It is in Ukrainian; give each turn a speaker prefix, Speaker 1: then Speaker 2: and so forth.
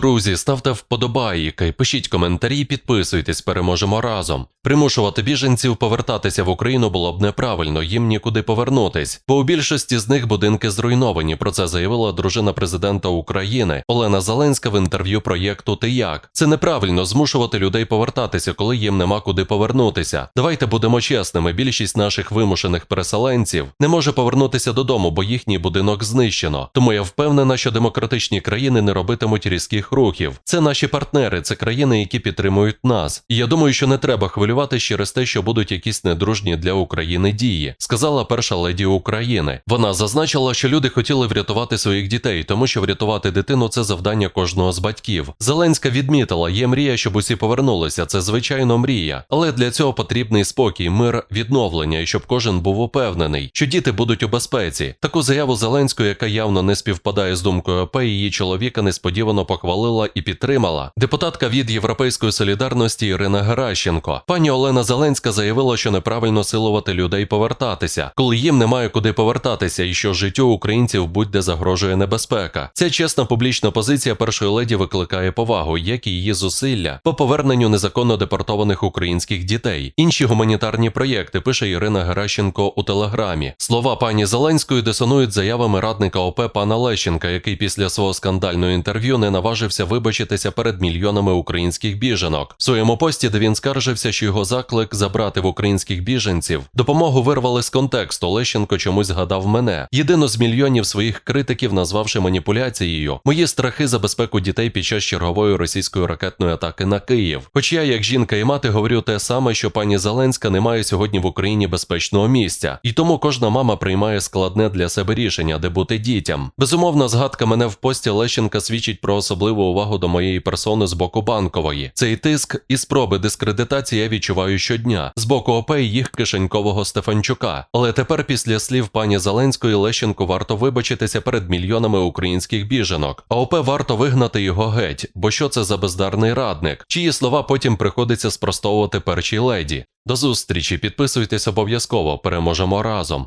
Speaker 1: Друзі, ставте вподобайки, пишіть коментарі, підписуйтесь, переможемо разом. Примушувати біженців повертатися в Україну було б неправильно, їм нікуди повернутись. Бо у більшості з них будинки зруйновані. Про це заявила дружина президента України Олена Зеленська в інтерв'ю проєкту Ти як це неправильно змушувати людей повертатися, коли їм нема куди повернутися. Давайте будемо чесними. Більшість наших вимушених переселенців не може повернутися додому, бо їхній будинок знищено. Тому я впевнена, що демократичні країни не робитимуть різких рухів. Це наші партнери, це країни, які підтримують нас. І я думаю, що не треба хвилюватися через те, що будуть якісь недружні для України дії, сказала перша леді України. Вона зазначила, що люди хотіли врятувати своїх дітей, тому що врятувати дитину це завдання кожного з батьків. Зеленська відмітила, є мрія, щоб усі повернулися. Це звичайно мрія, але для цього потрібний спокій, мир, відновлення, і щоб кожен був упевнений, що діти будуть у безпеці. Таку заяву Зеленської, яка явно не співпадає з думкою ОП, її чоловіка несподівано похвалила і підтримала. Депутатка від Європейської солідарності Ірина Геращенко. Пані Олена Зеленська заявила, що неправильно силувати людей повертатися, коли їм немає куди повертатися, і що життю українців будь-де загрожує небезпека. Ця чесна публічна позиція першої леді викликає повагу, як і її зусилля по поверненню незаконно депортованих українських дітей. Інші гуманітарні проєкти пише Ірина Геращенко у телеграмі. Слова пані Зеленської дисонують заявами радника ОП пана Лещенка, який після свого скандального інтерв'ю не наважився вибачитися перед мільйонами українських біженок. В своєму пості, де він скаржився, що його заклик забрати в українських біженців допомогу вирвали з контексту. Лещенко чомусь згадав мене. Єдину з мільйонів своїх критиків, назвавши маніпуляцією мої страхи за безпеку дітей під час чергової російської ракетної атаки на Київ. Хоч я, як жінка і мати, говорю те саме, що пані Зеленська не має сьогодні в Україні безпечного місця, і тому кожна мама приймає складне для себе рішення, де бути дітям. Безумовно, згадка мене в пості Лещенка свідчить про особливу увагу до моєї персони з боку банкової. Цей тиск і спроби дискредитації я відчуваю щодня з боку ОП і їх кишенькового Стефанчука. Але тепер, після слів пані Зеленської, Лещенку варто вибачитися перед мільйонами українських біженок. А ОП варто вигнати його геть, бо що це за бездарний радник, чиї слова потім приходиться спростовувати першій леді. До зустрічі, підписуйтесь обов'язково, переможемо разом.